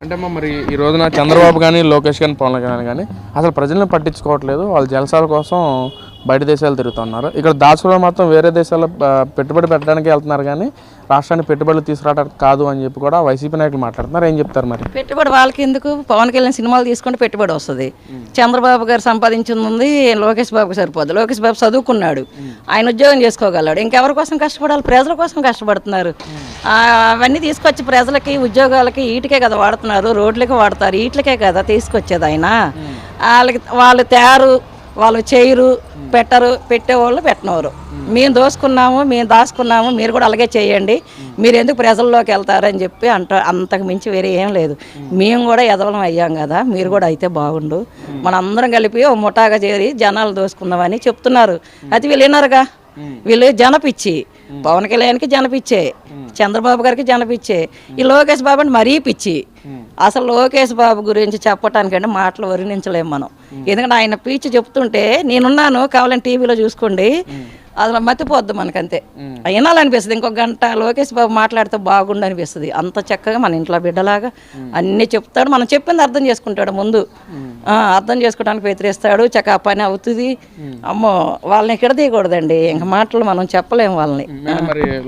అంటే అమ్మా మరి ఈ రోజున చంద్రబాబు కానీ లోకేష్ కానీ పవన్ కళ్యాణ్ కానీ అసలు ప్రజల్ని పట్టించుకోవట్లేదు. వాళ్ళ జలసాల కోసం బయట దేశాలు తిరుగుతున్నారు ఇక్కడ దాచులో మాత్రం వేరే దేశాల్లో పెట్టుబడి పెట్టడానికి వెళ్తున్నారు కానీ రాష్ట్రానికి పెట్టుబడులు తీసుకురావడానికి కాదు అని చెప్పి కూడా వైసీపీ నాయకులు మాట్లాడుతున్నారు. ఏం చెప్తారు మరి? పెట్టుబడి వాళ్ళకి ఎందుకు? పవన్ కళ్యాణ్ సినిమాలు తీసుకుంటే పెట్టుబడి వస్తుంది. చంద్రబాబు గారు సంపాదించింది ఉంది లోకేష్ బాబుకి సరిపోదు. లోకేష్ బాబు చదువుకున్నాడు. ఆయన ఉద్యోగం చేసుకోగలడు. ఇంకెవరి కోసం కష్టపడాలి? ప్రజల కోసం కష్టపడుతున్నారు. అవన్నీ తీసుకొచ్చి ప్రజలకి ఉద్యోగాలకి ఈటికే కదా వాడుతున్నారు. రోడ్లకి వాడతారు. ఈట్లకే కదా తీసుకొచ్చేది ఆయన. వాళ్ళకి వాళ్ళు తయారు వాళ్ళు చేయరు పెట్టరు పెట్టేవాళ్ళు పెట్టినవారు మేము దోసుకున్నాము మేము దాచుకున్నాము మీరు కూడా అలాగే చేయండి. మీరు ఎందుకు ప్రజల్లోకి వెళ్తారని చెప్పి అంట అంతకు మించి వేరే ఏం లేదు. మేము కూడా ఎదవలం అయ్యాం కదా మీరు కూడా అయితే బాగుండు. మన అందరం కలిపి ఓ ముఠాగా చేరి జనాలు దోసుకుందామని చెప్తున్నారు. అది వీళ్ళు విన్నారుగా? వీళ్ళు జనపిచ్చి. పవన్ కళ్యాణ్కి జనపిచ్చే చంద్రబాబు గారికి జనపిచ్చే. ఈ లోకేష్ బాబు అంటే మరీ పిచ్చి. అసలు లోకేష్ బాబు గురించి చెప్పటానికంటే మాటలు వర్ణించలేము మనం. ఎందుకంటే ఆయన పీచ్ చెప్తుంటే నేనున్నాను కావాలని టీవీలో చూసుకోండి. అసలు మతిపోద్దు మనకంతే. వినాలనిపిస్తుంది. ఇంకొక గంట లోకేష్ బాబు మాట్లాడితే బాగుండు అనిపిస్తుంది అంత చక్కగా మన ఇంట్లో బిడ్డలాగా అన్నీ చెప్తాడు. మనం చెప్పింది అర్థం చేసుకుంటాడు ముందు. ఆ, అర్థం చేసుకోవడానికి ప్రయత్నిస్తాడు చక్కగా పని అవుతుంది. అమ్మో వాళ్ళని ఇక్కడ తీయకూడదండి? ఇంక మాటలు మనం చెప్పలేము వాళ్ళని. మరి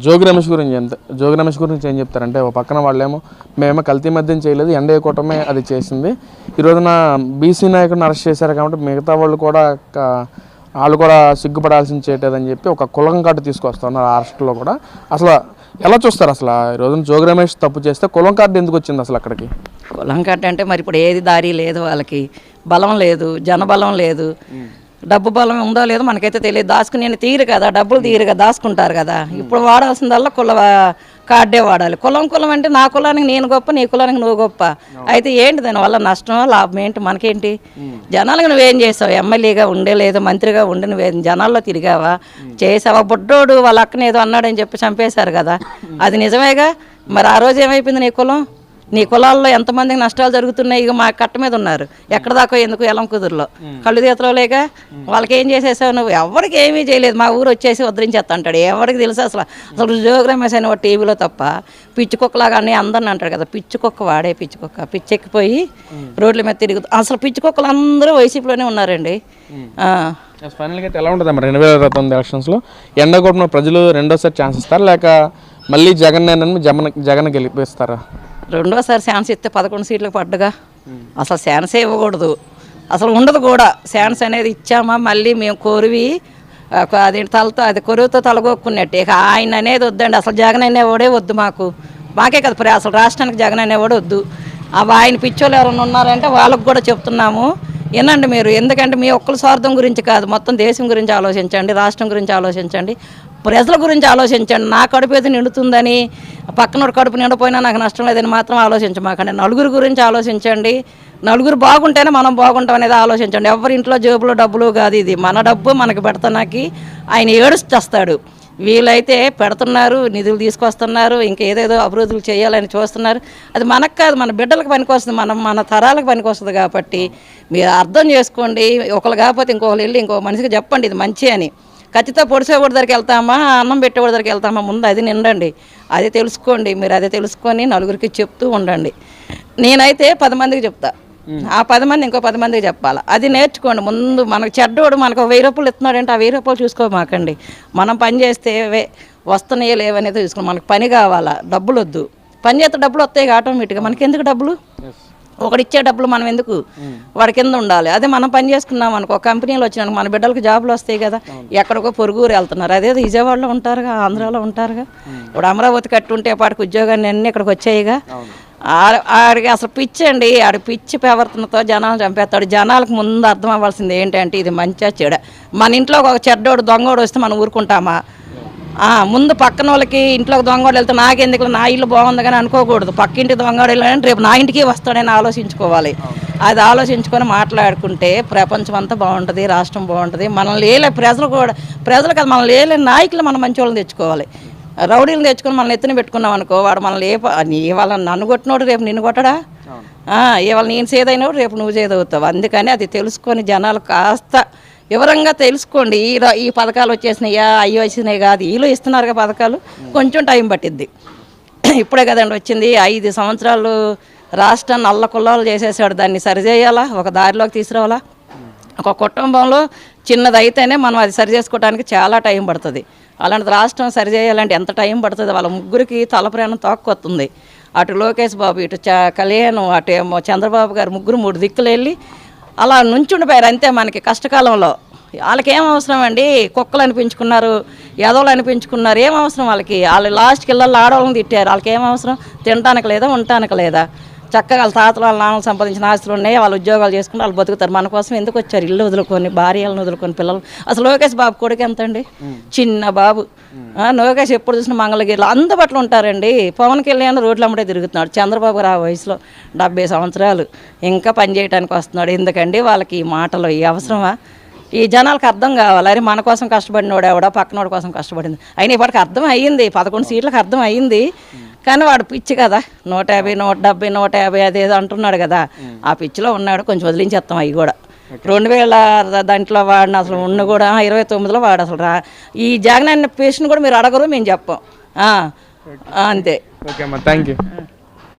జోగి రమేష్ గురించి ఎంత జోగి రమేష్ గురించి ఏం చెప్తారంటే ఒక పక్కన వాళ్ళేమో మేమేమో కల్తీ మద్యం చేయలేదు కూటమే అది చేసింది. ఈ రోజున బీసీ నాయకుడిని అరెస్ట్ చేశారు కాబట్టి మిగతా వాళ్ళు కూడా వాళ్ళు కూడా సిగ్గుపడాల్సిన చేయలేదని చెప్పి ఒక కులం కార్డు తీసుకొస్తున్నారు ఆ అరెస్ట్లో కూడా. అసలు ఎలా చూస్తారు అసలు ఈ రోజున జోగి రమేష్ తప్పు చేస్తే కులం కార్డు ఎందుకు వచ్చింది అసలు అక్కడికి? కులం కట్ట అంటే మరి ఇప్పుడు ఏది దారి లేదు వాళ్ళకి. బలం లేదు జనబలం లేదు. డబ్బు బలం ఉందో లేదో మనకైతే తెలియదు. దాచుకుని తీరు కదా డబ్బులు తీరుగా దాచుకుంటారు కదా. ఇప్పుడు వాడాల్సిందల్లా కుల కార్డే వాడాలి. కులం కులం అంటే నా కులానికి నేను గొప్ప నీ కులానికి నువ్వు గొప్ప. అయితే ఏంటి దానివల్ల నష్టం లాభం ఏంటి మనకేంటి? జనాలకు నువ్వేం చేసావు? ఎమ్మెల్యేగా ఉండే లేదు మంత్రిగా ఉండి నువ్వేం జనాల్లో తిరిగావా? చేసావా? బుడ్డోడు వాళ్ళ అక్కని ఏదో అన్నాడని చెప్పి చంపేశారు కదా. అది నిజమేగా? మరి ఆ రోజు ఏమైపోయింది నీ కులం? నీ కులాల్లో ఎంతమందికి నష్టాలు జరుగుతున్నాయి ఇక మా కట్ట మీద ఉన్నారు. ఎక్కడ దాకా ఎందుకు ఎలం కుదురులో? కళ్ళు తీతలో లేక వాళ్ళకి ఏం చేసేసావు నువ్వు? ఎవరికి ఏమీ చేయలేదు. మా ఊరు వచ్చేసి ఉద్ధరించేస్తా అంటాడు. ఎవరికి తెలుసు అసలు? అసలు జోగ్రమేష్ అని ఒక టీవీలో తప్ప పిచ్చి కుక్కలాగా అన్నీ అందరిని అంటాడు కదా. పిచ్చి కుక్క వాడే పిచ్చి కుక్క. పిచ్చెక్కిపోయి రోడ్ల మీద తిరుగుతూ అసలు పిచ్చి కుక్కలు అందరూ వైసీపీలోనే ఉన్నారండి. ఫైనల్గా అయితే ఎలా ఉంటుంది మరి రెండు వేల ఇరవై తొమ్మిది ఎలక్షన్స్లో ఎండగొట్టిన ప్రజలు రెండోసారి ఛాన్స్ ఇస్తారు? లేక మళ్ళీ జగన్ నేనని జగన్ జగన్ గెలిపిస్తారా? రెండోసారి ఛాన్స్ ఇస్తే పదకొండు సీట్లకు పడ్డగా. అసలు ఛాన్సే ఇవ్వకూడదు. అసలు ఉండదు కూడా. ఛాన్స్ అనేది ఇచ్చామా మళ్ళీ మేము కోరివి అది తలతో అది కొరువుతో తలగొక్కున్నట్టు. ఇక ఆయన అనేది వద్దండి. అసలు జగన్ అనేవాడే వద్దు మాకు. మాకే కదా అసలు రాష్ట్రానికి జగన్ అనేవాడు వద్దు. ఆయన పిచ్చోళ్ళు ఎవరైనా ఉన్నారంటే వాళ్ళకు కూడా చెప్తున్నాము. వినండి మీరు. ఎందుకంటే మీ ఒక్కరి స్వార్థం గురించి కాదు. మొత్తం దేశం గురించి ఆలోచించండి రాష్ట్రం గురించి ఆలోచించండి. ప్రజల గురించి ఆలోచించండి. నా కడుపు ఏది నిండుతుందని పక్కన కడుపు నిండిపోయినా నాకు నష్టం లేదని మాత్రం ఆలోచించమాకండి నలుగురు గురించి ఆలోచించండి. నలుగురు బాగుంటేనే మనం బాగుంటాం అనేది ఆలోచించండి. ఎవరి ఇంట్లో జేబులో డబ్బులు కాదు ఇది. మన డబ్బు మనకి పెడతానాకి ఆయన ఏడుస్తాడు వీళ్ళైతే పెడుతున్నారు నిధులు తీసుకొస్తున్నారు ఇంకా ఏదేదో అభివృద్ధులు చేయాలని చూస్తున్నారు. అది మనకు కాదు మన బిడ్డలకు పనికొస్తుంది మనం మన తరాలకు పనికొస్తుంది కాబట్టి మీరు అర్థం చేసుకోండి. ఒకరు కాకపోతే ఇంకొకరు వెళ్ళి ఇంకో మనిషికి చెప్పండి ఇది మంచి అని. ఖచ్చితంగా పొడిసేవాడి దగ్గరికి వెళ్తామా అన్నం పెట్టేవాడి దగ్గరికి వెళ్తామా ముందు అది నిండండి. అదే తెలుసుకోండి మీరు అదే తెలుసుకొని నలుగురికి చెప్తూ ఉండండి. నేనైతే పది మందికి చెప్తా. ఆ పది మంది ఇంకో పది మందికి చెప్పాలి. అది నేర్చుకోండి. ముందు మనకు చెడ్డోడు మనకు వెయ్యి రూపాయలు ఇస్తున్నాడంటే ఆ వెయ్యి రూపాయలు చూసుకోమాకండి మనం పని చేస్తే వస్తున్నాయో లేవనేది చూసుకోండి. మనకు పని కావాలా. డబ్బులు వద్దు పని చేస్తే డబ్బులు వస్తాయి ఆటోమేటిక్గా మనకి ఎందుకు డబ్బులు? ఒకడు ఇచ్చే డబ్బులు మనం ఎందుకు? వాడి కింద ఉండాలి. అదే మనం పని చేసుకున్నాం అనుకో కంపెనీలు వచ్చినాక మన బిడ్డలకు జాబులు వస్తాయి కదా. ఎక్కడికో పొరుగురు వెళ్తున్నారు. అదే విజయవాడలో ఉంటారుగా ఆంధ్రాలో ఉంటారుగా. ఇప్పుడు అమరావతి కట్టుంటే పాటికి ఉద్యోగాన్ని అన్నీ ఇక్కడికి వచ్చాయిగా. ఆడికి అసలు పిచ్చండి అండి. ఆడి పిచ్చి ప్రవర్తనతో జనాలు చంపేస్తాడు. జనాలకు ముందు అర్థం అవ్వాల్సింది ఏంటంటే ఇది మంచిగా చెడ. మన ఇంట్లో ఒక చెడ్డోడు దొంగోడు వస్తే మనం ఊరుకుంటామా? ముందు పక్కన వాళ్ళకి ఇంట్లోకి దొంగోడు వెళ్తే నాకెందుకు? నా ఇల్లు బాగుంది కానీ అనుకోకూడదు. పక్కింటి దొంగోడు వెళ్ళాలని రేపు నా ఇంటికి వస్తాడని ఆలోచించుకోవాలి. అది ఆలోచించుకొని మాట్లాడుకుంటే ప్రపంచం అంతా బాగుంటుంది రాష్ట్రం బాగుంటుంది. మనల్ని లేలే ప్రజలు కూడా ప్రజలు కదా మనల్ని లేలే నాయకులు మనం మంచి వాళ్ళని తెచ్చుకోవాలి. రౌడీలు తెచ్చుకొని మనల్ని ఎత్తున పెట్టుకున్నాం అనుకో వాడు మనల్ని ఏ ఇవాళ నన్ను కొట్టినోడు రేపు నిన్ను కొట్టడా? ఇవాళ నేను సేదైనప్పుడు రేపు నువ్వు చేదవుతావు. అందుకని అది తెలుసుకొని జనాలు కాస్త వివరంగా తెలుసుకోండి. ఈ ఈ పథకాలు వచ్చేసినాయా? అవి వచ్చినాయి కాదు. వీళ్ళు ఇస్తున్నారుగా పథకాలు. కొంచెం టైం పట్టిద్ది. ఇప్పుడే కదండి వచ్చింది. ఐదు సంవత్సరాలు రాష్ట్రాన్ని అల్ల కుల్లాలు చేసేసాడు. దాన్ని సరిచేయాలా? ఒక దారిలోకి తీసుకురావాలా? ఒక కుటుంబంలో చిన్నదైతేనే మనం అది సరి చేసుకోవడానికి చాలా టైం పడుతుంది. అలాంటి రాష్ట్రం సరి చేయాలంటే ఎంత టైం పడుతుంది? వాళ్ళ ముగ్గురికి తలప్రేణం తోక్కొస్తుంది అటు లోకేష్ బాబు ఇటు చ కళ్యాణ్ అటు ఏమో చంద్రబాబు గారు ముగ్గురు మూడు దిక్కులు వెళ్ళి అలా నుంచుండిపోయారు అంతే మనకి కష్టకాలంలో. వాళ్ళకి ఏం అవసరం అండి? కుక్కలు అనిపించుకున్నారు ఎదవలు అనిపించుకున్నారు ఏం అవసరం వాళ్ళకి? వాళ్ళు లాస్ట్కి వెళ్ళాలి ఆడవాళ్ళని తిట్టారు. వాళ్ళకి ఏం అవసరం? తినటానికి లేదా ఉండటానికి లేదా? చక్కగా వాళ్ళ తాతలు వాళ్ళ నాన్నలు సంపాదించిన ఆస్తులు ఉన్నాయి. వాళ్ళు ఉద్యోగాలు చేసుకుని వాళ్ళు బతుకుతారు. మన కోసం ఎందుకు వచ్చారు? ఇల్లు వదులుకొని భార్యలను వదులుకొని పిల్లలు. అసలు లోకేష్ బాబు కొడుకు ఎంత అండి చిన్న బాబు. లోకేష్ ఎప్పుడు చూసిన మంగళగిరిలో అందుబాటులో ఉంటారండి. పవన్ కళ్యాణ్ రోడ్లు అమ్మడే తిరుగుతున్నాడు. చంద్రబాబు గారు ఆ వయసులో డెబ్బై సంవత్సరాలు. ఇంకా పని చేయడానికి వస్తున్నాడు. ఎందుకండి? వాళ్ళకి ఈ మాటలు ఈ అవసరమా? ఈ జనాలకు అర్థం కావాలి. అరే మన కోసం కష్టపడినోడు ఎవడా పక్కనోడి కోసం కష్టపడింది. అయినా ఇప్పటికి అర్థం అయ్యింది. పదకొండు సీట్లకు అర్థం అయ్యింది. కానీ వాడు పిచ్చి కదా. నూట యాభై నూట డెబ్బై నూట యాభై అదేదో అంటున్నాడు కదా. ఆ పిచ్చిలో ఉన్నాడు కొంచెం వదిలించేస్తాం అవి కూడా. రెండు వేల దాంట్లో వాడిన అసలు ఉన్న కూడా ఇరవై తొమ్మిదిలో వాడు అసలు రా. ఈ జగన్ అన్న పేషెంట్ కూడా మీరు అడగరు మేము చెప్పం. అంతే. ఓకే అమ్మా థ్యాంక్ యూ